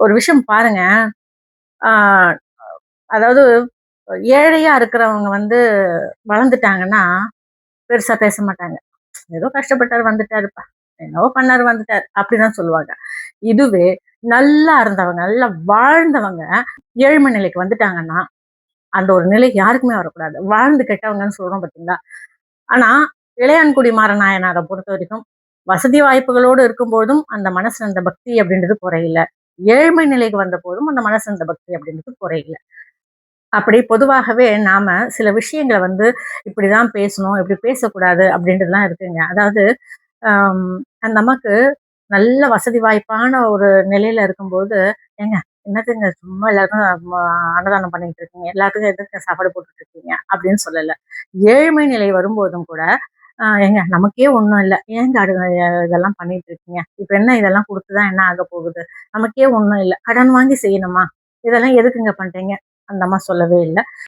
ஒரு விஷயம் பாருங்க. அதாவது ஏழையா இருக்கிறவங்க வந்து வளர்ந்துட்டாங்கன்னா பெருசா பேச மாட்டாங்க. ஏதோ கஷ்டப்பட்டாரு வந்துட்டாருப்பா. என்னவோ பண்ணாரு வந்துட்டாரு அப்படிதான் சொல்லுவாங்க. இதுவே நல்லா இருந்தவங்க நல்லா வாழ்ந்தவங்க ஏழ்மை நிலைக்கு வந்துட்டாங்கன்னா அந்த ஒரு நிலை யாருக்குமே வரக்கூடாது. வாழ்ந்து கெட்டவங்கன்னு சொல்றோம் பார்த்தீங்களா ஆனா இளையான்குடி மாறநாயனாரை பொறுத்த வரைக்கும் வசதி வாய்ப்புகளோடு இருக்கும்போதும் அந்த மனசுல அந்த பக்தி அப்படின்றது குறையில. ஏழ்மை நிலைக்கு வந்த போதும் அந்த மனசு பக்தி அப்படின்றது குறையில. அப்படி பொதுவாகவே நாம சில விஷயங்களை வந்து இப்படிதான் பேசணும் இப்படி பேசக்கூடாது அப்படின்றதுலாம் இருக்குங்க. அதாவது அந்த நமக்கு நல்ல வசதி வாய்ப்பான ஒரு நிலையில இருக்கும்போது ஏங்க என்னத்துங்க சும்மா எல்லாருக்கும் அன்னதானம் பண்ணிட்டு இருக்கீங்க எல்லாத்துக்கும் எதுக்கு சாப்பாடு போட்டுட்டு இருக்கீங்க அப்படின்னு சொல்லல. ஏழ்மை நிலை வரும்போதும் கூட ஏங்க நமக்கே ஒண்ணும் இல்லை. ஏங்க அடு இதெல்லாம் பண்ணிட்டு இருக்கீங்க இப்ப என்ன இதெல்லாம் கொடுத்துதான் என்ன ஆக போகுது? நமக்கே ஒண்ணும் இல்லை. கடன் வாங்கி செய்யணுமா? இதெல்லாம் எதுக்குங்க பண்றீங்க? அந்த அம்மா சொல்லவே இல்லை.